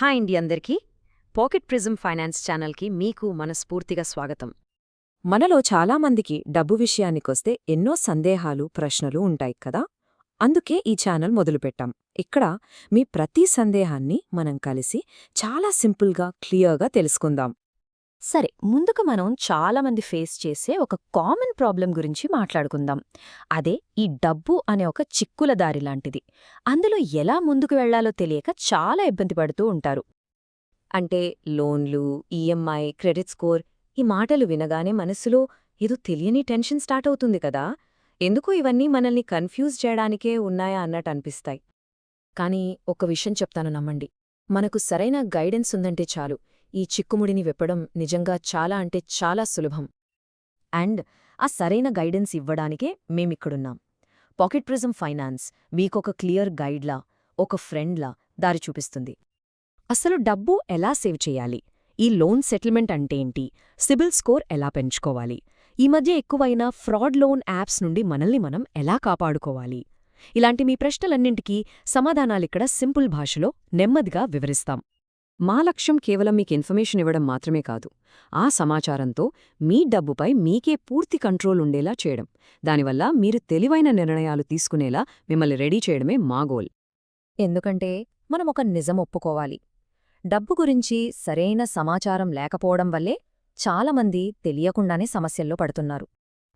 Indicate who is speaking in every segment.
Speaker 1: Hi అండి అందరికీ. Pocket prism finance ఛానల్కి మీకు మనస్ఫూర్తిగా స్వాగతం.
Speaker 2: మనలో చాలామందికి డబ్బు విషయానికొస్తే ఎన్నో సందేహాలు ప్రశ్నలు ఉంటాయి కదా? అందుకే ఈ ఛానల్ మొదలుపెట్టాం. ఇక్కడ మీ ప్రతి సందేహాన్ని మనం కలిసి చాలా సింపుల్గా క్లియర్గా తెలుసుకుందాం.
Speaker 3: సరే ముందుకు మనం చాలామంది ఫేస్ చేసే ఒక కామన్ ప్రాబ్లం గురించి మాట్లాడుకుందాం. అదే ఈ డబ్బు అనే ఒక చిక్కుల దారి లాంటిది. అందులో ఎలా ముందుకు వెళ్ళాలో తెలియక చాలా ఇబ్బంది పడుతూ ఉంటారు.
Speaker 1: అంటే లోన్లు ఈఎంఐ క్రెడిట్ స్కోర్ ఈ మాటలు వినగానే మనసులో ఏదో తెలియని టెన్షన్ స్టార్ట్ అవుతుంది కదా. ఎందుకు ఇవన్నీ మనల్ని కన్ఫ్యూజ్ చేయడానికే ఉన్నాయా అన్నట్టు అనిపిస్తాయి. కానీ ఒక విషయం చెప్తాను నమ్మండి. మనకు సరైన గైడెన్స్ ఉందంటే చాలు. ఈ చిక్కుముడిని విప్పడం నిజంగా చాలా అంటే చాలా సులభం. అండ్ ఆ సరైన గైడెన్స్ ఇవ్వడానికే మేమిక్కడున్నాం. పాకెట్ ప్రిజం ఫైనాన్స్ మీకొక క్లియర్ గైడ్లా ఒక ఫ్రెండ్లా దారి చూపిస్తుంది. అసలు డబ్బు ఎలా సేవ్ చేయాలి? ఈ లోన్ సెటిల్మెంట్ అంటేంటి సిబిల్ స్కోర్ ఎలా పెంచుకోవాలి? ఈ మధ్య ఎక్కువైన ఫ్రాడ్ లోన్ యాప్స్ నుండి మనల్ని మనం ఎలా కాపాడుకోవాలి? ఇలాంటి మీ ప్రశ్నలన్నింటికీ సమాధానాలిక్కడ సింపుల్ భాషలో నెమ్మదిగా వివరిస్తాం. మా లక్ష్యం కేవలం మీకు ఇన్ఫర్మేషన్ ఇవ్వడం మాత్రమే కాదు. ఆ సమాచారంతో మీ డబ్బుపై మీకే పూర్తి కంట్రోల్ ఉండేలా చేయడం. దానివల్ల మీరు తెలివైన నిర్ణయాలు తీసుకునేలా మిమ్మల్ని రెడీ చేయడమే మా గోల్. ఎందుకంటే మనం ఒక నిజం ఒప్పుకోవాలి. డబ్బు గురించి సరైన సమాచారం లేకపోవడం వల్లే చాలామంది తెలియకుండానే సమస్యల్లో పడుతున్నారు.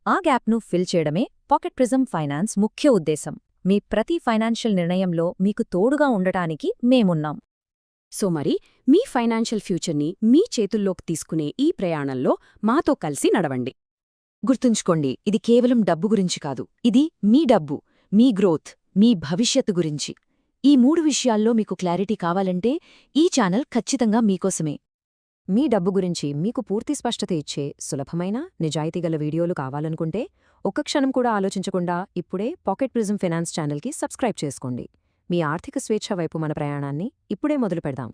Speaker 1: ఆ గ్యాప్ను ఫిల్ చేయడమే పాకెట్ ప్రిజం ఫైనాన్స్ ముఖ్య ఉద్దేశం. మీ ప్రతి ఫైనాన్షియల్ నిర్ణయంలో మీకు తోడుగా ఉండటానికి మేమున్నాం.
Speaker 4: సో మరి మీ ఫైనాన్షియల్ ఫ్యూచర్ని మీ చేతుల్లోకి తీసుకునే ఈ ప్రయాణంలో మాతో కలిసి నడవండి.
Speaker 1: గుర్తుంచుకోండి ఇది కేవలం డబ్బు గురించి కాదు ఇది మీ డబ్బు మీ గ్రోత్ మీ భవిష్యత్తు గురించి. ఈ మూడు విషయాల్లో మీకు క్లారిటీ కావాలంటే ఈ ఛానల్ ఖచ్చితంగా మీకోసమే. మీ డబ్బు గురించి మీకు పూర్తి స్పష్టత ఇచ్చే సులభమైన నిజాయితీగల వీడియోలు కావాలనుకుంటే ఒక్క క్షణం కూడా ఆలోచించకుండా ఇప్పుడే పాకెట్ ప్రిజం ఫైనాన్స్ ఛానల్కి సబ్స్క్రైబ్ చేసుకోండి. మీ ఆర్థిక స్వేచ్ఛ వైపు మన ప్రయాణాన్ని ఇప్పుడే మొదలు పెడదాం